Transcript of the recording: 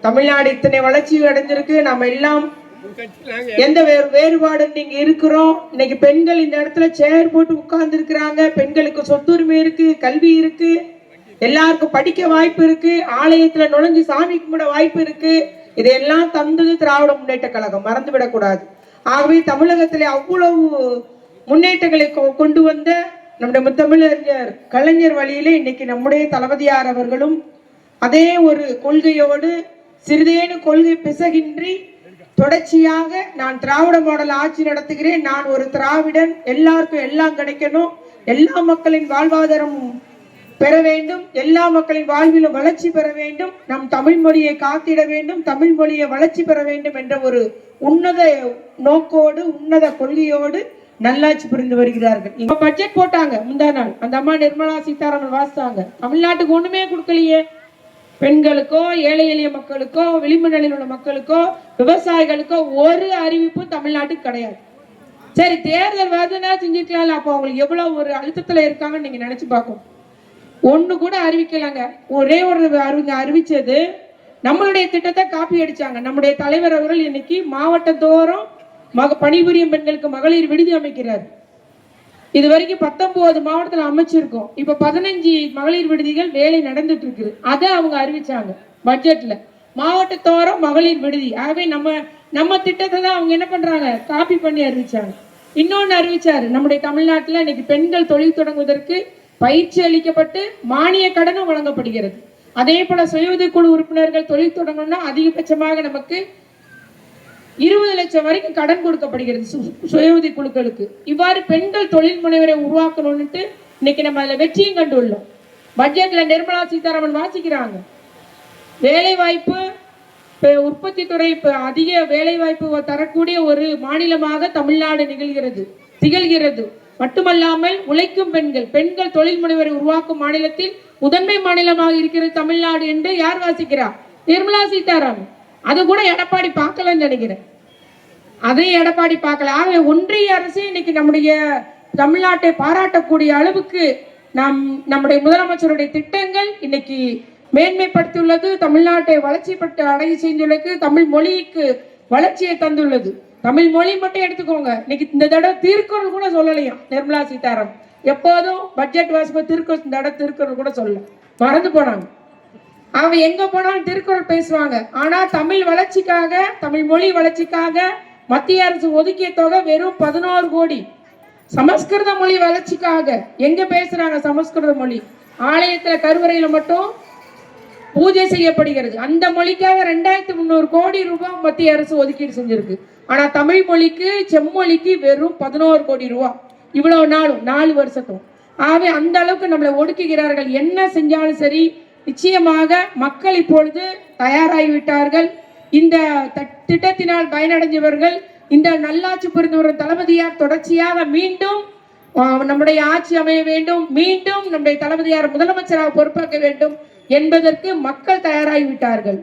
தமிழ்நாடு இத்தனை வளர்ச்சி அடைஞ்சிருக்கு. நம்ம எல்லாம் எந்த வேறுபாடு நீங்க இருக்கிறோம். இன்னைக்கு பெண்கள் இந்த இடத்துல சேர் போட்டு உட்கார்ந்து இருக்கிறாங்க பெண்களுக்கு சொத்துரிமை இருக்கு கல்வி இருக்கு. எல்லாருக்கும் படிக்க வாய்ப்பு இருக்கு. ஆலயத்துல நுழைஞ்சு சாமி கும்பிட வாய்ப்பு இருக்கு. இதையெல்லாம் தந்தது திராவிட முன்னேற்ற கழகம். மறந்து விடக்கூடாது ஆகவே தமிழகத்திலே அவ்வளவு முன்னேற்றங்களை கொ- கொண்டு வந்த நம்முடைய முத்தமிழறிஞர் கலைஞர் வழியிலே இன்னைக்கு நம்முடைய தளபதியார் அவர்களும் அதே ஒரு கொள்கையோடு சிறிதேனும் கொள்கை பிசகின்றி தொடர்ச்சியாக நான் திராவிட மாடல் ஆட்சி நடத்துகிறேன். நான் ஒரு திராவிடன். எல்லாருக்கும் எல்லாம் கிடைக்கணும். எல்லா மக்களின் வாழ்வாதாரமும் பெற வேண்டும். எல்லா மக்களின் வாழ்விலும் வளர்ச்சி பெற வேண்டும். நம் தமிழ் மொழியை காத்திட வேண்டும். தமிழ் மொழியை வளர்ச்சி பெற வேண்டும் என்ற ஒரு உன்னத நோக்கோடு உன்னத கொள்கையோடு நல்லாட்சி புரிந்து வருகிறார்கள். இப்ப பட்ஜெட் போட்டாங்க. முந்தா நாள். அந்த அம்மா நிர்மலா சீதாராமன் வாசித்தாங்க தமிழ்நாட்டுக்கு ஒண்ணுமே கொடுக்கலையே. பெண்களுக்கோ ஏழை எளிய மக்களுக்கோ விளிம்பு நிலையில் உள்ள மக்களுக்கோ விவசாயிகளுக்கோ ஒரு அறிவிப்பும் தமிழ்நாட்டுக்கு கிடையாது. சரி தேர்தல் வருதுன்னா செஞ்சிருக்கலாம்ல அப்போ அவங்களுக்கு எவ்வளவு ஒரு அழுத்தத்துல இருக்காங்கன்னு நீங்க நினைச்சு பார்க்கணும். ஒண்ணு கூட அறிவிக்கலாங்க. ஒரே ஒரு அறிவிங்க அறிவிச்சது நம்மளுடைய திட்டத்தை காப்பி அடிச்சாங்க. நம்முடைய தலைவர் அவர்கள் இன்னைக்கு மாவட்டத்தோறும் மக பணிபுரியும் பெண்களுக்கு மகளிர் விடுதி அமைக்கிறார். இது வரைக்கும் பத்தொன்பது மாவட்டத்தில் அமைச்சிருக்கோம். இப்ப பதினஞ்சு மகளிர் விடுதிகள் வேலை நடந்துட்டு இருக்குது அதை அவங்க அறிவிச்சாங்க பட்ஜெட்ல மாவட்டத்தோறும் மகளிர் விடுதி. ஆகவே நம்ம நம்ம திட்டத்தை தான் அவங்க என்ன பண்றாங்க? காப்பி பண்ணி அறிவிச்சாங்க. இன்னொன்னு அறிவிச்சாரு நம்முடைய தமிழ்நாட்டில் இன்னைக்கு பெண்கள் தொழில் தொடங்குவதற்கு பயிற்சி அளிக்கப்பட்டு மானிய கடனும் வழங்கப்படுகிறது. அதே போல சுய உதவிக்குழு உறுப்பினர்கள் தொழில் தொடங்கணும்னா அதிகபட்சமாக நமக்கு இருபது லட்சம் வரைக்கும் கடன் கொடுக்கப்படுகிறது சு- சுய உதவி குழுக்களுக்கு. இவ்வாறு பெண்கள் தொழில் முனைவரை உருவாக்கணும்னுட்டு இன்னைக்கு நம்ம அதில் வெற்றியும் கண்டுள்ளோம். பட்ஜெட்ல நிர்மலா சீதாராமன் வாசிக்கிறாங்க. வேலை வாய்ப்பு உற்பத்தி துறை இப்போ அதிக வேலை வாய்ப்பு தரக்கூடிய ஒரு மாநிலமாக தமிழ்நாடு நிகழ்கிறது திகழ்கிறது. மட்டுமல்லாமல் உழைக்கும் பெண்கள் பெண்கள் தொழில் முனைவரை உருவாக்கும் மாநிலத்தில் முதன்மை மாநிலமாக இருக்கிறது தமிழ்நாடு என்று யார் வாசிக்கிறார் நிர்மலா சீதாராமன். அது கூட எடப்பாடி பார்க்கலன்னு நினைக்கிறேன். அதையும் எடப்பாடி பார்க்கல. ஆகவே ஒன்றிய அரசு இன்னைக்கு நம்முடைய தமிழ்நாட்டை பாராட்டக்கூடிய அளவுக்கு நம் நம்முடைய முதலமைச்சருடைய திட்டங்கள் இன்னைக்கு மேன்மைப்படுத்தியுள்ளது. தமிழ்நாட்டை வளர்ச்சிப்பட்டு அடைய செய்துள்ளது தமிழ் மொழிக்கு வளர்ச்சியை தந்துள்ளது. தமிழ் மொழி மட்டும் எடுத்துக்கோங்க. இன்னைக்கு இந்த தடவை திருக்குறள் கூட சொல்லலையாம். நிர்மலா சீதாராமன். எப்போதும் பட்ஜெட் வாசிப்பு திருக்குறள் இந்த தடவை திருக்குறள் கூட சொல்லல. மறந்து போனாங்க. அவ எங்க போனாலும் திருக்குறள் பேசுவாங்க. ஆனா தமிழ் வளர்ச்சிக்காக தமிழ் மொழி வளர்ச்சிக்காக மத்திய அரசு ஒதுக்கிய தொகை வெறும் பதினோரு கோடி. சமஸ்கிருத மொழி வளர்ச்சிக்காக எங்க பேசுறாங்க சமஸ்கிருத மொழி? ஆலயத்துல கருவறையில மட்டும் பூஜை செய்யப்படுகிறது. அந்த மொழிக்காக ரெண்டாயிரத்தி முந்நூறு கோடி ரூபாய் மத்திய அரசு ஒதுக்கீடு செஞ்சிருக்கு. ஆனா தமிழ் மொழிக்கு செம்மொழிக்கு வெறும் பதினோரு கோடி ரூபாய். இவ்வளவு நாளும் நாலு வருஷத்தும். ஆகவே அந்த அளவுக்கு நம்மளை ஒடுக்குகிறார்கள். என்ன செஞ்சாலும் சரி நிச்சயமாக மக்கள் இப்பொழுது தயாராகிவிட்டார்கள். இந்த திட்டத்தினால் பயனடைஞ்சவர்கள் இந்த நல்லாட்சி புரிந்து வரும் தளபதியார் தொடர்ச்சியாக மீண்டும் நம்முடைய ஆட்சி அமைய வேண்டும் மீண்டும் நம்முடைய தளபதியார் முதலமைச்சராக பொறுப்பேற்க வேண்டும் என்பதற்கு மக்கள் தயாராகிவிட்டார்கள்.